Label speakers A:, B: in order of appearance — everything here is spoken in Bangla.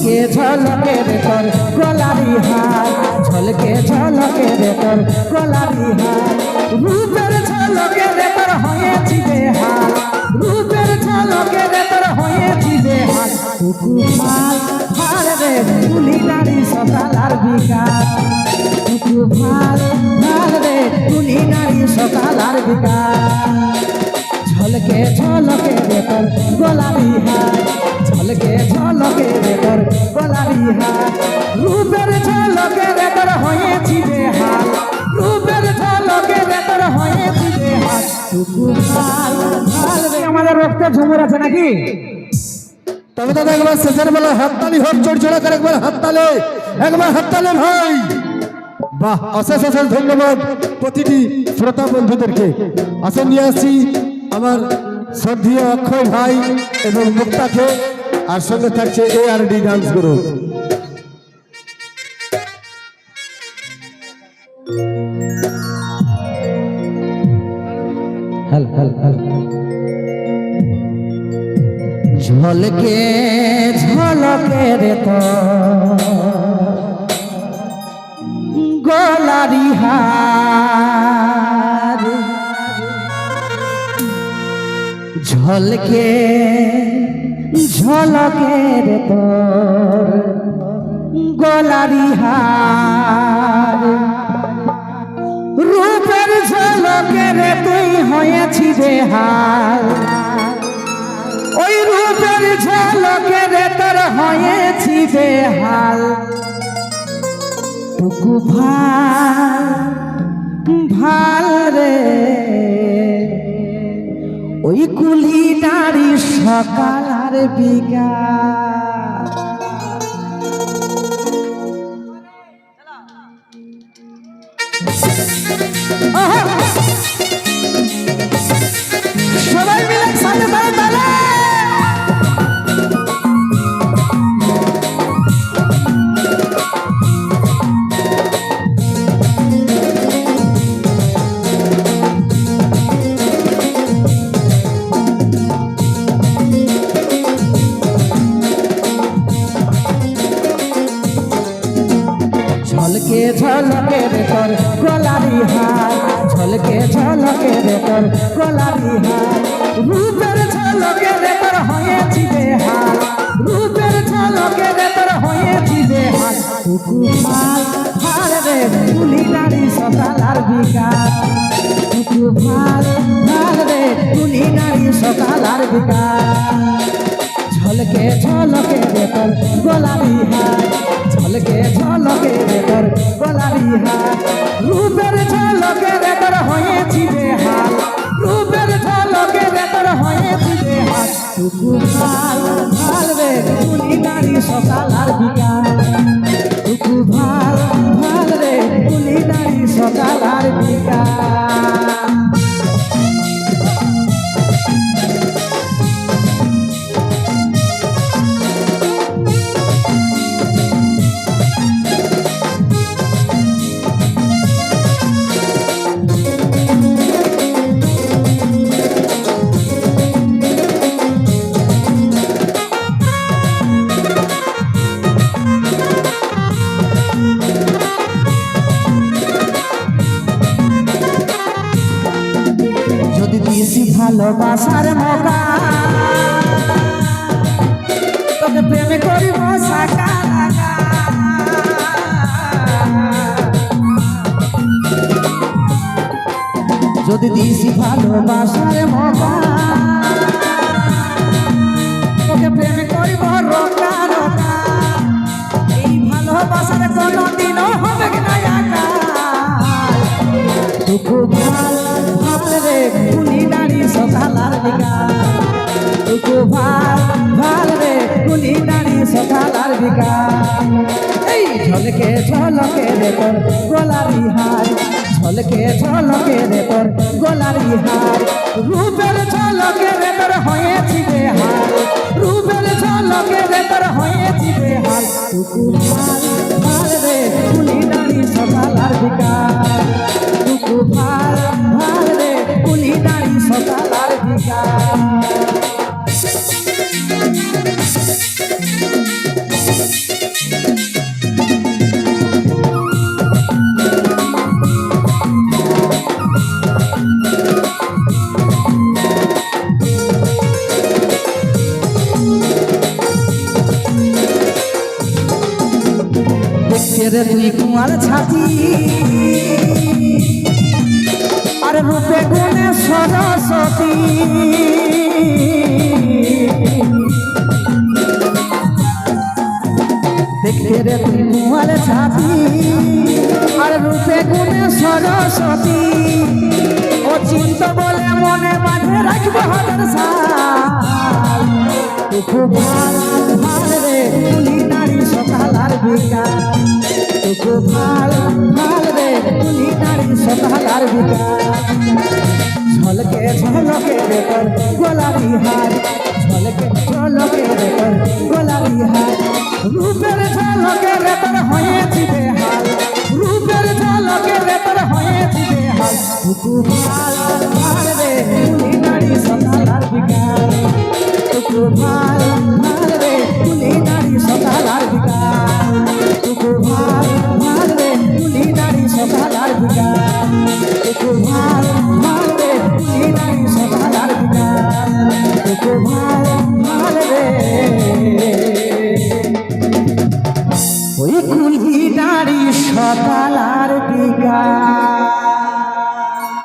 A: ঝলকে ঝলকে রে তোর গলারি হার। ঝলকে ঝলকে রে তোর গলারি হার। রূপের ঝলকে রে তোর হয়েছি বেহাল রূপের ঝলকে রে হয়েছি বেহাল টুকু মাল হার রে নারী সকাল আর বিকাল টুকু ভালো ভালো রে তুলি নারী সকাল আর ঝুমুর আছে নাকি?
B: তবে দাদা একবার শেষের বেলা হাততালি হোক চড়চড়া করে একবার হাততালে একবার হাততালে ভাই। বাহ অশেষ অশেষ ধন্যবাদ প্রতিটি শ্রোতা বন্ধুদেরকে। আসে নিয়ে আসছি আমার শ্রদ্ধীয় অক্ষয় ভাই এবং মুক্তাকে আর সঙ্গে থাকছে A R D dance group
A: হল হল হল ঝলকে ঝলকে রে তো। গোলারি হার। ঝলকে ঝলকে রে তো। গোলারি হার। রূপের ঝলকে রে তুই হয়েছি বেহাল ওই রূপের ঝলকে রে তোর হয়েছি বেহাল। টুকু ভালো ভালো রে। ওই কুলি নারী সকাল আর বিকাল। সবাই ঝলকে ঝলকে রে তোর গলারি হার। ঝলকে ঝলকে রে তোর গলারি হার। রূপের ঝলকে রে তোর হয়েছি বেহাল রূপের ঝলকে রে তোর হয়েছি বেহাল টুকু মাল, হার রে তুলি নারী সকাল আর বিকাল টুকু ভালো ভালো রে তুলি নারী সকাল আর বিকাল ঝলকে ঝলকে রে তোর গোলাপি হাত ঝলকে ঝলকে রে তোর গোলাপি হাত রূপের ঝলকে রে তোর হয়েছি বেহাল রূপের ঝলকে রে তোর হয়েছি বেহাল টুকু ভালো ভালো রে তুলি নারী সকাল আর বিকাল। ভালোবাসার মকা তোকে প্রেমে করিব সাকা লাগা। যদি দিয়েছি ভালোবাসার মকা তোকে প্রেমে করিব রোকা রোকা এই ভালোবাসার কোনো দিনও হবে না একা টুকু ভাল ভাল রে কুলি নারী সকালার বিকাল টুকু ভালো ভালো রে কুলি নারী সকালার বিকাল এই ঝলকে ঝলকে রে তোর গোলারি হার ঝলকে ঝলকে রে তোর গোলারি হার রূপের ঝলকে রে তোর হয়েছি বেহাল রূপের ঝলকে রে তোর হয়েছি বেহাল টুকু ভালো ভালো রে, কুলি নারী সকালার রে তুই কুমার ছাতি। আর রূপে গুণে সরস্বতী। দেখতে রে তুই কুমার ছাতি। আর রূপে গুণে সরস্বতী। ও চিন্ত বলে মনে বাঁধে রাখব সাল খুব রে নারী সকাল আর বিকাল। ভালো ভালো রে তুলি নারী সকাল আর বিকাল ঝলকে ঝলকে বেতর গোলাপি হার। ঝলকে ঝলকে বেতর গোলাপি হার। রূপের ঝলকে বেতর হয়েছি বেহাল। রূপের ঝলকে বেতর হয়েছি বেহাল। টুকু ভালো ভালো রে তুলি নারী সকাল আর বিকাল টুকু ভালো ভালো রে তুলি নারী সকাল আর বিকাল টুকু ভালো নারী সকাল আর বিকাল। টুকু ভালো ভালো রে তুলি নারী সকাল আর বিকাল। টুকু ভালো ভালো